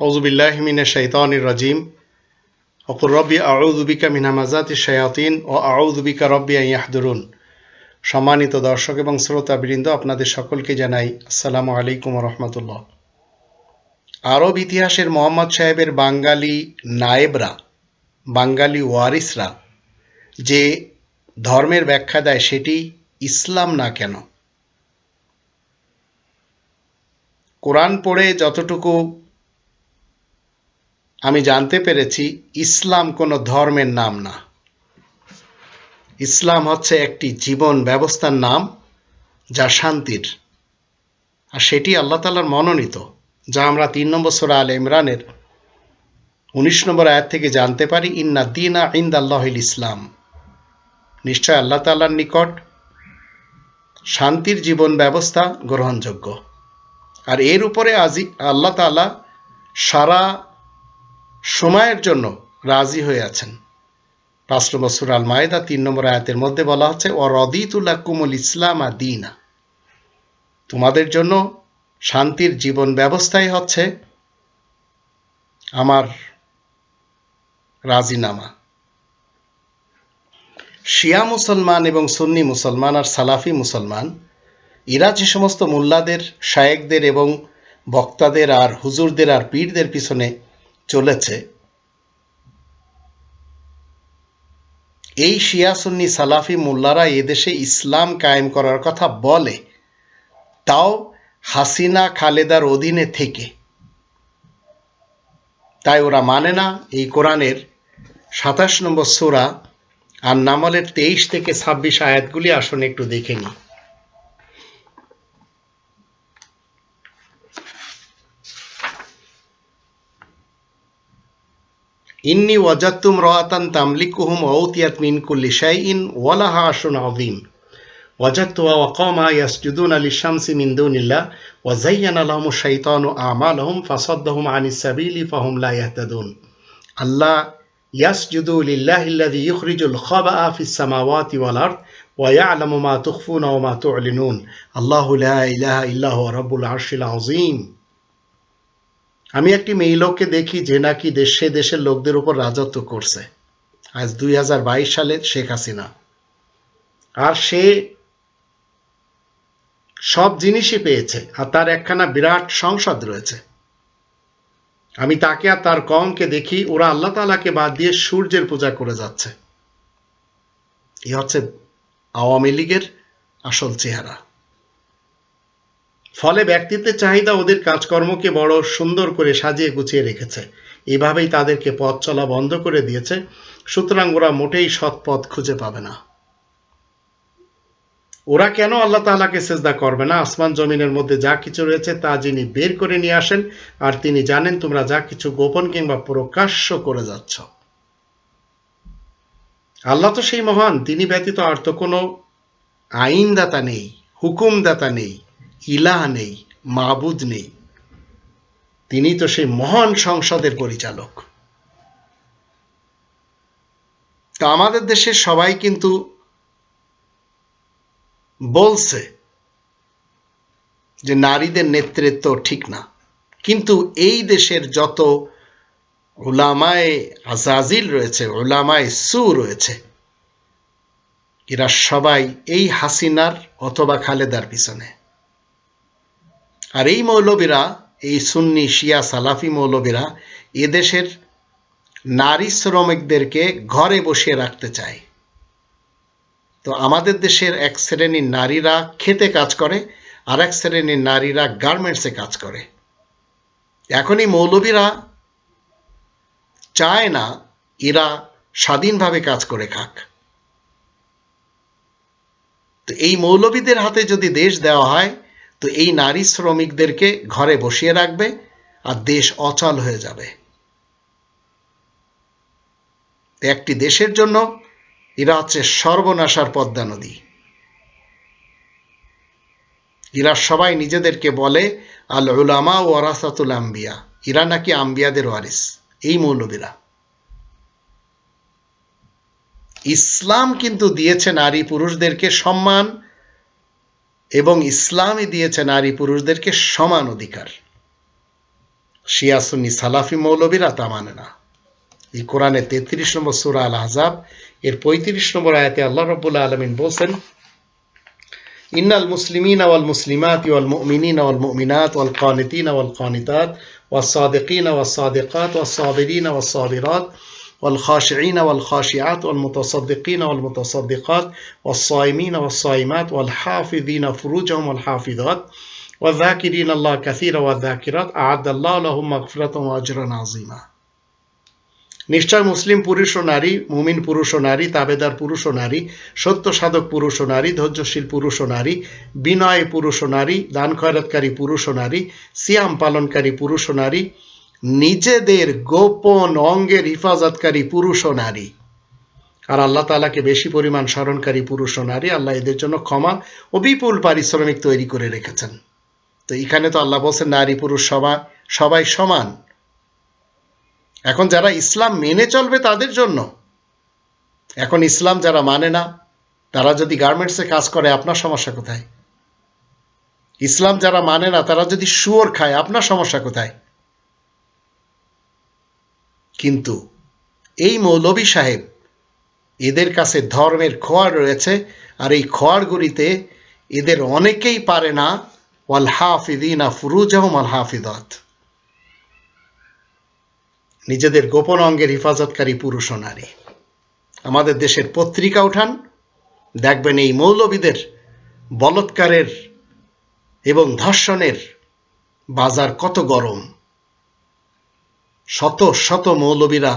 আউজুবিল্লাহ মিনা শৈতানির রাজিম। অকুর রব্বি আউদুবিকা মিনামাজাতি শায়াতিন ও আউদুবিকা রব্বি ইয়াহদুরুন। সম্মানিত দর্শক এবং শ্রোতাবৃন্দ আপনাদের সকলকে জানাই আসসালামু আলাইকুম রহমতুল্লাহ। আরব ইতিহাসের মোহাম্মদ সাহেবের বাঙালি নায়েবরা, বাঙালি ওয়ারিসরা যে ধর্মের ব্যাখ্যা দেয় সেটি ইসলাম না কেন? কোরআন পড়ে যতটুকু আমি জানতে পেরেছি, ইসলাম কোনো ধর্মের নাম না। ইসলাম হচ্ছে একটি জীবন ব্যবস্থার নাম যা শান্তির। আর সেটি আল্লাহ তালার মনোনীত, যা আমরা তিন নম্বর সোরা আল ইমরানের উনিশ নম্বর আয়াত থেকে জানতে পারি, ইন্না দিনা ইন্দ আল্লাহিল ইসলাম। নিশ্চয় আল্লাহ তাল্লার নিকট শান্তির জীবন ব্যবস্থা গ্রহণযোগ্য। আর এর উপরে আজি আল্লাহ তালা সারা সময়ের জন্য রাজি হয়ে আছেন। পাঁচ নম্বর সুরাল মায়েদা তিন নম্বর আয়াতের মধ্যে বলা হচ্ছে ও রদিতুল্লাহ কুমুল ইসলাম দিনা। তোমাদের জন্য শান্তির জীবন ব্যবস্থাই হচ্ছে আমার রাজিনামা। শিয়া মুসলমান এবং সুন্নি মুসলমান আর সালাফি মুসলমান, এরা যে সমস্ত মোল্লাদের, শায়েকদের এবং বক্তাদের আর হুজুরদের আর পীরদের পিছনে চলেছে, এই শিয়া সুন্নি সালাফি মোল্লারা এদেশে ইসলাম কায়েম করার কথা বলে, তাও হাসিনা খালেদার অধীনে থেকে। তাই ওরা মানে না এই কোরআনের সাতাশ নম্বর সোরা আর নামলের তেইশ থেকে ছাব্বিশ আয়াতগুলি আসলে একটু দেখে নিই। إني وجدت امرأة تملكهم وأوتيت من كل شيء ولها عرش عظيم. وجدتها وقومها يسجدون للشمس من دون الله وزين لهم الشيطان أعمالهم فصدهم عن السبيل فهم لا يهتدون. الله يسجد لله الذي يخرج الخبأ في السماوات والأرض ويعلم ما تخفون وما تعلنون. الله لا إله إلا هو رب العرش العظيم. আমি একটি মেয়ে লোককে দেখি যে নাকি দেশে দেশের লোকদের উপর রাজত্ব করছে। আজ দুই হাজার বাইশ সালে শেখ হাসিনা। আর সে সব জিনিসই পেয়েছে, আর তার একখানা বিরাট সংসদ রয়েছে। আমি তাকে আর তার কমকে দেখি, ওরা আল্লাহ তালাকে বাদ দিয়ে সূর্যের পূজা করে যাচ্ছে। এ হচ্ছে আওয়ামী লীগের আসল চেহারা। ফলে ব্যক্তিত্বের চাহিদা ওদের কাজকর্মকে বড় সুন্দর করে সাজিয়ে গুছিয়ে রেখেছে। এভাবেই তাদেরকে পথ চলা বন্ধ করে দিয়েছে। সুতরাং ওরা মোটেই সৎ পথ খুঁজে পাবে না। ওরা কেন আল্লাহ তালাকে সেজদা করবে না? আসমান জমিনের মধ্যে যা কিছু রয়েছে তা যিনি বের করে নিয়ে আসেন, আর তিনি জানেন তোমরা যা কিছু গোপন কিংবা প্রকাশ্য করে যাচ্ছ। আল্লাহ তো সেই মহান, তিনি ব্যতীত আর তো কোনো আইনদাতা নেই, হুকুমদাতা নেই। ইলাহ নেই, মাবুদ নেই। তিনি তো সেই মহান সংসদের পরিচালক। তো আমাদের দেশের সবাই কিন্তু বলছে যে নারীদের নেতৃত্ব ঠিক না। কিন্তু এই দেশের যত ওলামায় আজাজিল রয়েছে ওলামায় সু রয়েছে, এরা সবাই এই হাসিনার অথবা খালেদার পিছনে। আর এই মৌলবীরা, এই সুন্নি শিয়া সালাফি মৌলবীরা এদেশের নারী শ্রমিকদেরকে ঘরে বসিয়ে রাখতে চায়। তো আমাদের দেশের এক শ্রেণির নারীরা খেতে কাজ করে, আর এক শ্রেণির নারীরা গার্মেন্টসে কাজ করে। এখনই মৌলবীরা চায় না এরা স্বাধীনভাবে কাজ করে খাক। তো এই মৌলবীদের হাতে যদি দেশ দেওয়া হয় তো এই নারী শ্রমিকদেরকে ঘরে বসিয়ে রাখবে আর দেশ অচল হয়ে যাবে। একটি দেশের জন্য এরা হচ্ছে সর্বনাশার পদ্মা নদী। এরা সবাই নিজেদেরকে বলে আল উলামা ও ওরাসাতুল আম্বিয়া। এরা নাকি আম্বিয়াদের ওয়ারিস। এই মৌলবীরা। ইসলাম কিন্তু দিয়েছে নারী পুরুষদেরকে সম্মান এবং ইসলামই দিয়েছে নারী পুরুষদেরকে সমান অধিকার। শিয়াসুনি সালাফি মৌলবীরা তা মানে না। এই কোরআনে তেত্রিশ নম্বর সুরা আল আহজাব এর পঁয়ত্রিশ নম্বর আয়তে আল্লাহ রবুল্লা আলমিন বলছেন, ইন্নাল মুসলিমিন আওয়াল মুসলিমাত ওয়াল মুমিনিন আওয়াল মুমিনাত ওয়াল কানিতিন আওয়াল কানিতাত ওয়াসাদিকিন ওয়াসাদিকাত ওয়াসাবিরিন ওয়াসাবিরাত ওয়াস والخاشعين والخاشعات والمتصدقين والمتصدقات والصائمين والصائمات والحافظين فروجهم والحافظات والذاكرين الله كثيرا والذاكرات أعد الله لهم مغفرة وأجرا عظيما নিশ্চয় মুসলিম পুরুষ ও নারী মুমিন পুরুষ ও নারী তাবেদার পুরুষ ও নারী সত্য সাধক পুরুষ ও নারী ধৈর্যশীল পুরুষ ও নারী বিনয় পুরুষ ও নারী দান খয়রাতকারী পুরুষ ও নারী সিয়াম পালনকারী পুরুষ ও নারী নিজেদের গোপন অঙ্গের হিফাজতকারী পুরুষ ও নারী। আর আল্লাহ তালাকে বেশি পরিমাণ স্মরণকারী পুরুষ ও নারী আল্লাহ এদের জন্য ক্ষমা ও বিপুল পারিশ্রমিক তৈরি করে রেখেছেন। তো এখানে তো আল্লাহ বলছেন, নারী পুরুষ সবাই সবাই সমান। এখন যারা ইসলাম মেনে চলবে তাদের জন্য, এখন ইসলাম যারা মানে না, তারা যদি গার্মেন্টসে কাজ করে, আপনার সমস্যা কোথায়? ইসলাম যারা মানে না, তারা যদি শুয়োর খায়, আপনার সমস্যা কোথায়? কিন্তু এই মৌলবী সাহেব এদের কাছে ধর্মের খোয়ার রয়েছে আর এই খোয়ারগুলিতে এদের অনেকেই পারে না, ওয়াল হাফিদিনা ফুরুজাহম আল হাফিদাত। নিজেদের গোপন অঙ্গের হেফাজতকারী পুরুষ নারী। আমাদের দেশের পত্রিকা উঠান, দেখবেন এই মৌলবীদের বলৎকারের এবং ধর্ষণের বাজার কত গরম। শত শত মৌলবীরা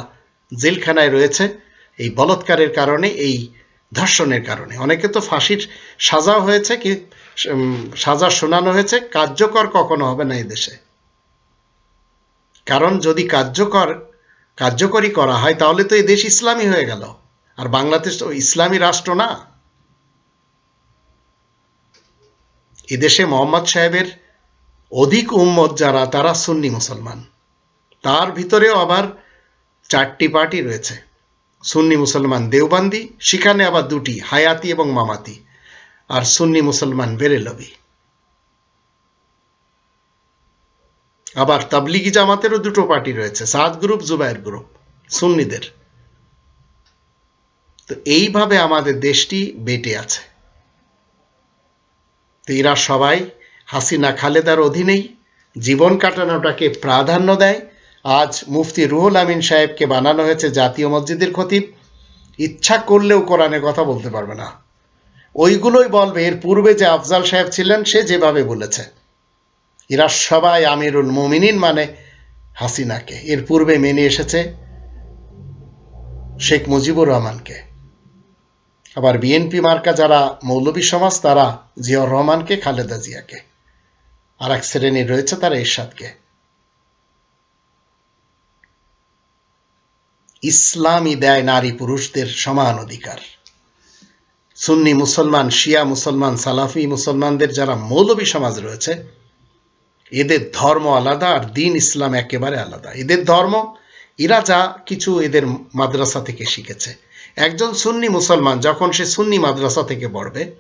জেলখানায় রয়েছে এই বলৎকারের কারণে, এই ধর্ষণের কারণে। অনেকে তো ফাঁসির সাজা হয়েছে কি সাজা শোনানো হয়েছে, কার্যকর কখনো হবে না এই দেশে। কারণ যদি কার্যকর, কার্যকরী করা হয়, তাহলে তো এই দেশ ইসলামী হয়ে গেল। আর বাংলাদেশ তো ইসলামী রাষ্ট্র না। এদেশে মোহাম্মদ সাহেবের অধিক উম্মত যারা, তারা সুন্নি মুসলমান। তার ভিতরেও আবার চারটি পার্টি রয়েছে। সুন্নি মুসলমান দেওবান্দি, সেখানে আবার দুটি, হায়াতি এবং মামাতি। আর সুন্নি মুসলমান বেরেলবি আবার তাবলিগি জামাতেরও দুটো পার্টি রয়েছে, সাদ গ্রুপ, জুবায়ের গ্রুপ, সুন্নিদের। তো এইভাবে আমাদের দেশটি বেটে আছে। তো এরা সবাই হাসিনা খালেদার অধীনেই জীবন কাটানোটাকে প্রাধান্য দেয় আজ মুফতি রুহুল আমিন সাহেবকে বানানো হয়েছে জাতীয় মসজিদের খতিব। ইচ্ছা করলেও কোরআনে কথা বলতে পারবে না। ওইগুলোই বলবে, এর পূর্বে যে আফজাল সাহেব ছিলেন, সে যেভাবে বলেছে। এরা সবাই আমিরুল মুমিনিন মানে হাসিনাকে। এর পূর্বে মেনে এসেছে শেখ মুজিবুর রহমানকে। আবার বিএনপি মার্কা যারা মৌলবী সমাজ, তারা জিয়াউর রহমানকে, খালেদা জিয়াকে। আর এক শ্রেণি রয়েছে তারা এরশাদকে। ইসলামই দেয় নারী পুরুষদের সমান অধিকার। সুন্নি মুসলমান, শিয়া মুসলমান, সালাফি মুসলমানদের যারা মৌলবী সমাজ রয়েছে, এদের ধর্ম আলাদা আর দিন ইসলাম একেবারে আলাদা। এদের ধর্ম, এরা যা কিছু এদের মাদ্রাসা থেকে শিখেছে। একজন সুন্নি মুসলমান যখন সে সুন্নি মাদ্রাসা থেকে পড়বে,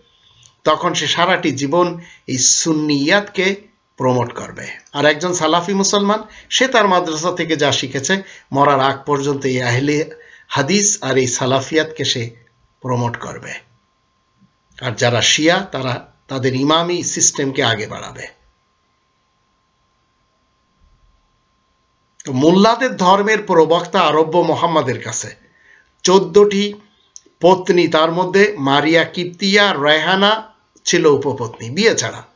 তখন সে সারাটি জীবন এই সুন্নি সুন্নিয়াতকে প্রমোট করবে। আর একজন সালাফি মুসলমান, সে তার মাদ্রাসা থেকে যা শিখেছে, মরার আগ পর্যন্ত এই আহলে হাদিস আর এই সালাফিয়াতকে সে প্রমোট করবে। আর যারা শিয়া, তারা তাদের ইমামি সিস্টেমকে আগে বাড়াবে। তো মোল্লাদের ধর্মের প্রবক্তা আরব্য মোহাম্মদের কাছে চোদ্দটি পত্নী, তার মধ্যে মারিয়া কিপ্তিয়া, রেহানা ছিল উপপত্নী, বিয়ে ছাড়া।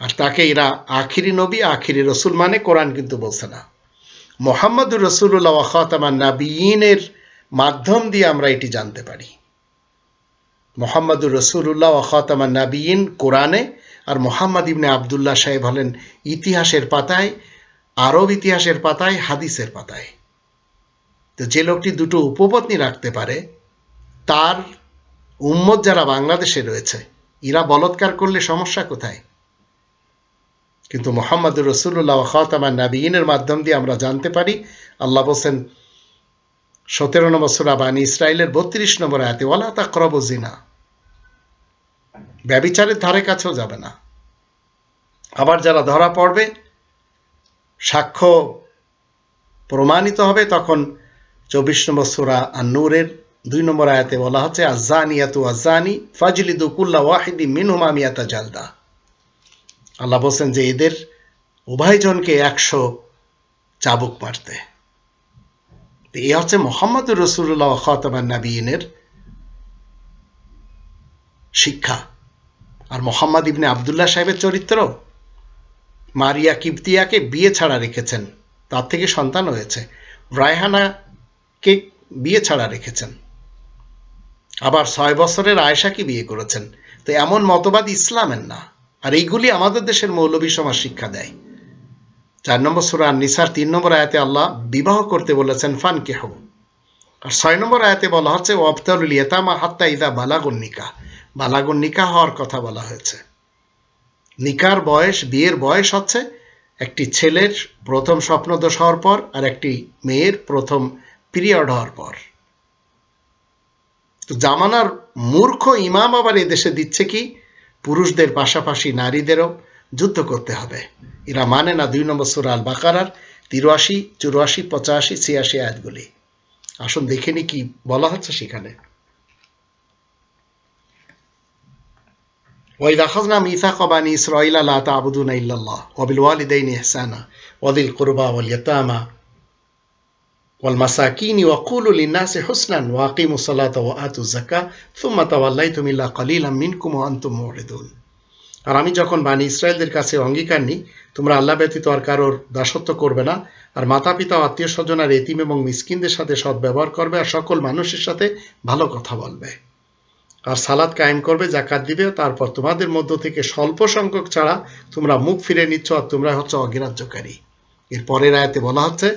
আর তাকে এরা আখিরি নবী, আখিরি রসুল মানে কোরআন কিন্তু বলছে না। মোহাম্মদুর রসুল্লাহ ওয়াখাতামান নাবিয়িনের মাধ্যম দিয়ে আমরা এটি জানতে পারি। মোহাম্মদুর রসুল্লাহ ওয়াখাতামান নাবিয়িন কোরআনে আর মোহাম্মদ ইবনে আবদুল্লাহ সাহেব হলেন ইতিহাসের পাতায়, আরব ইতিহাসের পাতায়, হাদিসের পাতায়। তো যে লোকটি দুটো উপপত্নী রাখতে পারে, তার উম্মত যারা বাংলাদেশে রয়েছে, এরা বলৎকার করলে সমস্যা কোথায়? কিন্তু মোহাম্মদুর রসুল্লাহ খাতামা নাবিনের মাধ্যম দিয়ে আমরা জানতে পারি, আল্লাহ বলছেন, সতেরো নম্বর সুরা বানী ইসরায়েলের বত্রিশ নম্বর আয়াতে ওলা তা করবজিনা ব্যবিচারের ধারে কাছেও যাবে না। আবার যারা ধরা পড়বে, সাক্ষ্য প্রমাণিত হবে তখন চব্বিশ নম্বর সুরা আর নূরের দুই নম্বর আয়াতে বলা হচ্ছে আজানিয়াতু আজানি ফাজলিদু কুল্লা ওয়াহিদি মিনহুমা মিয়াতা জালদা। আল্লাহ বলছেন যে এদের উভয়জনকে একশো চাবুক মারতে। এই হচ্ছে মোহাম্মদুর রসুল্লাহ খতমান নাবিনের শিক্ষা। আর মোহাম্মদ ইবনে আবদুল্লাহ সাহেবের চরিত্র, মারিয়া কিপ্তিয়াকে বিয়ে ছাড়া রেখেছেন, তার থেকে সন্তান হয়েছে। রায়হানাকে বিয়ে ছাড়া রেখেছেন। আবার ছয় বছরের আয়েশাকে বিয়ে করেছেন। তো এমন মতবাদ ইসলামের না। আর এইগুলি আমাদের দেশের মৌলবী সমাজ শিক্ষা দেয়। চার নম্বর সুরা নিসার তিন নম্বর আয়াতে আল্লাহ বিবাহ করতে বলেছেন ফান কেহ আর ছয় নম্বর আয়াতে বলা হচ্ছে ওয়াবতারুল ইয়েতামা হাত্তা ইদা বালাগুন নিকা বালাগুন নিকা হওয়ার কথা বলা হয়েছে। নিকার বয়স, বিয়ের বয়স হচ্ছে একটি ছেলের প্রথম স্বপ্নদোষ হওয়ার পর আর একটি মেয়ের প্রথম পিরিয়ড হওয়ার পর। তো জামানার মূর্খ ইমাম আবার এদেশে দিচ্ছে কি? পুরুষদের পাশাপাশি নারীদেরও যুদ্ধ করতে হবে এরা মানে না দুই নম্বর সুরাল বাকারার তিরাশি চুরাশি পঁচাশি ছিয়াশি আয়াতগুলি আসুন দেখে নি কি বলা হচ্ছে সেখানে وإذا أخذنا ميثاق بني إسرائيل لا تعبدون إلا الله وبالوالدين إحسانا وذي القربى واليتامى والمساكين وقولوا للناس حسنا وأقيموا الصلاة وآتوا الزكاة ثم توليتم إلا قليلا منكم وأنتم معرضون আর আমি যখন বানি ইসরায়েলদের কাছে অঙ্গীকার নিই তোমরা আল্লাহ ব্যতীত আর কারোর দাসত্ব করবে না আর মাতা পিতা আত্মীয় স্বজন আর এতিম এবং মিসকিনদের সাথে সৎ ব্যবহার করবে আর সকল মানুষের সাথে ভালো কথা বলবে আর সালাদ কায়েম করবে জাকাত দিবে তারপর তোমাদের মধ্য থেকে স্বল্প সংখ্যক ছাড়া তোমরা মুখ ফিরে নিচ্ছ আর তোমরা হচ্ছে অগ্রাহ্যকারী এর পরের আয়াতে বলা হচ্ছে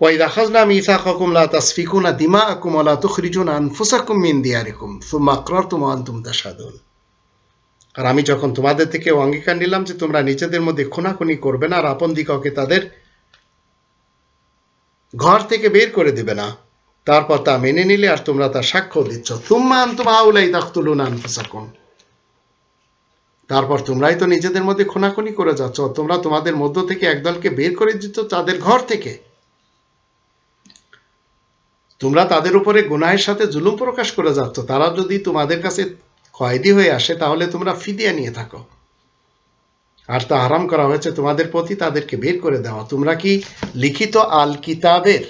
মিসাকুম লা তাসফিকুনা দিমাআকুম ওয়া লা তুখরিজুনা আনফুসাকুম মিন দিয়ারিকুম সুম্মা আকরারতুম ওয়া আনতুম তাশহাদুন আর আমি যখন তোমাদের থেকে অঙ্গীকার নিলাম যে তোমরা নিজেদের মধ্যে খুনাখুনি করবে না আর আপন দিককে তাদের ঘর থেকে বের করে দেবে না, তারপর তা মেনে নিলে আর তোমরা তা সাক্ষ্য দিচ্ছ। তুম্মা আনতুম হাউলাই তাকতুলুন আনফুসাকুম। তারপর তোমরাই তো নিজেদের মধ্যে খুনাখুনি করে যাচ্ছ, তোমরা তোমাদের মধ্য থেকে একদলকে বের করে দিচ্ছ তাদের ঘর থেকে। তোমরা তাদের উপরে গুনাহের সাথে জুলুম প্রকাশ করে যাচ্ছ। তারা যদি তোমাদের কাছে কয়েদি হয়ে আসে, তাহলে তোমরা ফিদিয়া নিয়ে থাকো। আর তা আরাম করা হয়েছে তোমাদের প্রতি, তাদেরকে বের করে দেওয়া। তোমরা কি লিখিত আল কিতাবের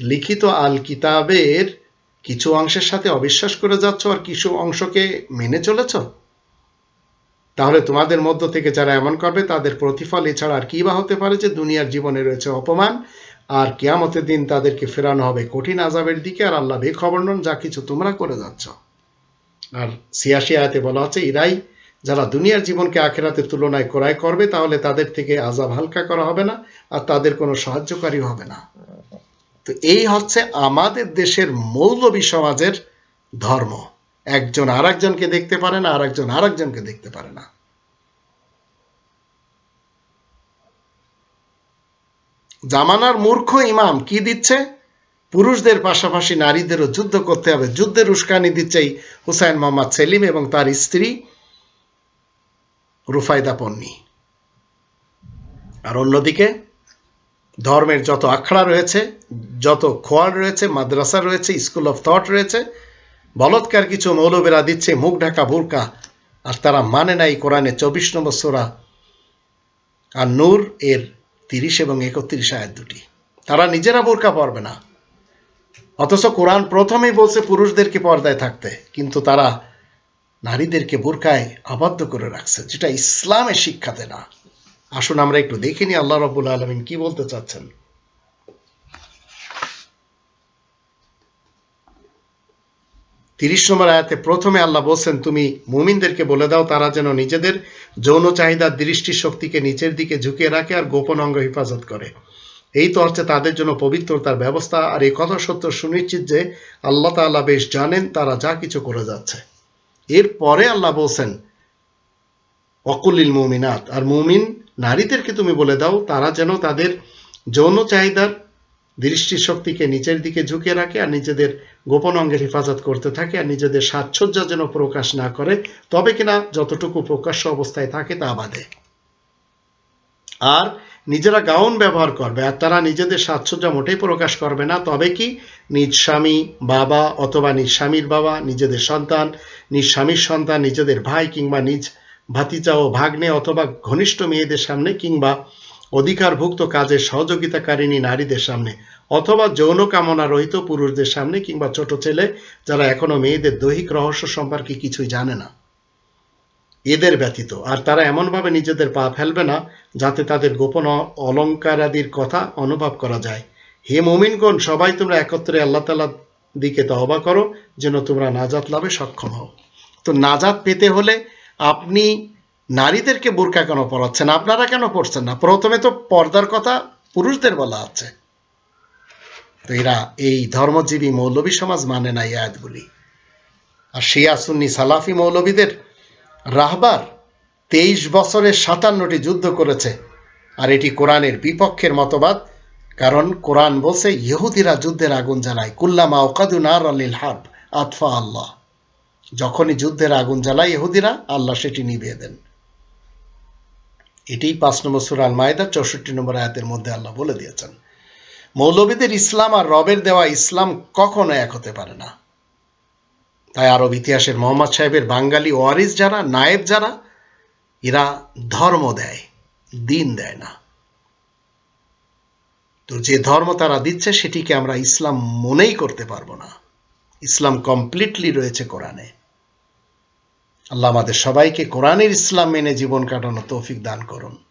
লিখিত আল কিতাবের কিছু অংশের সাথে অবিশ্বাস করে যাচ্ছ আর কিছু অংশকে মেনে চলেছ? তাহলে তোমাদের মধ্য থেকে যারা এমন করবে, তাদের প্রতিফল এছাড়া আর কি বা হতে পারে যে দুনিয়ার জীবনে রয়েছে অপমান? আর কেয়ামতের দিন তাদেরকে ফেরানো হবে কঠিন আজাবের দিকে, আর আল্লাহ বেখবর নন, যা কিছু তোমরা করে যাচ্ছ। আর সিয়াশি আয়াতে বলা হচ্ছে ইরাই যারা দুনিয়ার জীবনকে আখেরাতের তুলনায় ক্রয় করবে, তাহলে তাদের থেকে আজাব হালকা করা হবে না, আর তাদের কোনো সাহায্যকারী হবে না। তো এই হচ্ছে আমাদের দেশের মৌলবী সমাজের ধর্ম। একজন আর দেখতে পারে না আর একজন আর দেখতে পারে না। জামানার মূর্খ ইমাম কি দিচ্ছে? পুরুষদের পাশাপাশি নারীদেরও যুদ্ধ করতে হবে। যুদ্ধের উস্কানি দিচ্ছে এই হুসাইন মোহাম্মদ সেলিম এবং তার স্ত্রী রুফায়দা পন্নী। আর অন্যদিকে, ধর্মের যত আখড়া রয়েছে, যত খোয়ার রয়েছে, মাদ্রাসা রয়েছে, স্কুল অফ থট রয়েছে, বলৎকার কিছু মৌলবেরা দিচ্ছে মুখ ঢাকা বোরকা, আর তারা মানে নাই কোরআনে চব্বিশ নম্বর সোরা আর নূর এর তিরিশ এবং একত্রিশ আয়াত দুটি। তারা নিজেরা বোরকা পরবে না। অথচ কোরআন প্রথমেই বলছে পুরুষদেরকে পর্দায় থাকতে, কিন্তু তারা নারীদেরকে বোরকায় আবদ্ধ করে রাখছে, যেটা ইসলামের শিক্ষাতে না আসুন আমরা একটু দেখিনি আল্লাহ রবুল আলমিন কি বলতে চাচ্ছেন। তিরিশ নম্বর আয়াতে প্রথমে আল্লাহ বলছেন, তুমি মুমিনদেরকে বলে দাও, তারা যেন নিজেদের যৌন চাহিদার দৃষ্টি শক্তিকে নিচের দিকে ঝুঁকিয়ে রাখে আর গোপন অঙ্গ হেফাজত করে। এই তো হচ্ছে তাদের জন্য পবিত্রতার ব্যবস্থা, আর এই কথা সত্য সুনিশ্চিত যে আল্লাহ তাআলা বেশ জানেন তারা যা কিছু করে যাচ্ছে। এরপরে আল্লাহ বলছেন অকুলিল মুমিনাত আর মুমিন নারীদেরকে তুমি বলে দাও, তারা যেন তাদের যৌন চাহিদার দৃষ্টিশক্তিকে নিচের দিকে ঝুঁকে রাখে আর নিজেদের গোপন অঙ্গের হেফাজত করতে থাকে আর নিজেদের সাজসজ্জা যেন প্রকাশ না করে, তবে কিনা যতটুকু প্রকাশ্য অবস্থায় থাকে তা বাদে। আর নিজেরা গাউন ব্যবহার করবে আর তারা নিজেদের সাজসজ্জা মোটেই প্রকাশ করবে না, তবে কি? নিজ স্বামী, বাবা অথবা নিজ স্বামীর বাবা, নিজেদের সন্তান, নিজ স্বামীর সন্তান, নিজেদের ভাই কিংবা নিজ ভাতিজা ও ভাগ্নে অথবা ঘনিষ্ঠ মেয়েদের সামনে কিংবা অধিকারভুক্ত কাজের সহযোগিতাকারিণী নারীদের সামনে অথবা যৌন কামনা রহিত পুরুষদের সামনে কিংবা ছোট ছেলে যারা এখনও মেয়েদের দৈহিক রহস্য সম্পর্কে কিছুই জানে না। এদের ব্যতীত, আর তারা এমনভাবে নিজেদের পা ফেলবে না যাতে তাদের গোপন অলঙ্কারাদির কথা অনুভব করা যায়। হে মোমিনগণ, সবাই তোমরা একত্রে আল্লাহ তালার দিকে তহবা করো, যেন তোমরা নাজাত লাভে সক্ষম হও। তো নাজাত পেতে হলে আপনি নারীদেরকে বোরকা কেন পড়াচ্ছেন আপনারা কেন পড়ছেন না? প্রথমে তো পর্দার কথা পুরুষদের বলা আছে। তো এরা এই ধর্মজীবী মৌলবী সমাজ মানে না এই আয়াতগুলি আর শিয়া সুন্নি সালাফি মৌলবীদের রাহবার তেইশ বছরের সাতান্নটি যুদ্ধ করেছে। আর এটি কোরআনের বিপক্ষের মতবাদ, কারণ কোরআন বলছে, ইহুদিরা যুদ্ধের আগুন জ্বালায়। কুল্লামা ওকাদু নার আলিল হাব আতফা আল্লাহ। যখনই যুদ্ধের আগুন জ্বালায় ইহুদিরা, আল্লাহ সেটি নিভিয়ে দেন। এটি পাঁচ নম্বর সুরাল মায়দা চৌষট্টি নম্বর আয়াতের মধ্যে আল্লাহ বলে দিয়েছেন, মৌলবীদের ইসলাম আর রবের দেওয়া ইসলাম কখনো এক হতে পারে না। তাই আরব ইতিহাসের মোহাম্মদ সাহেবের বাঙালি ওয়ারিস যারা, নায়েব যারা, এরা ধর্ম দেয়, দিন দেয় না। তো যে ধর্ম তারা দিচ্ছে, সেটিকে আমরা ইসলাম মনেই করতে পারব না। ইসলাম কমপ্লিটলি রয়েছে কোরআনে। আল্লাহ আমাদের সবাইকে কোরআনের ইসলাম মেনে জীবন কাটানো তৌফিক দান করুন।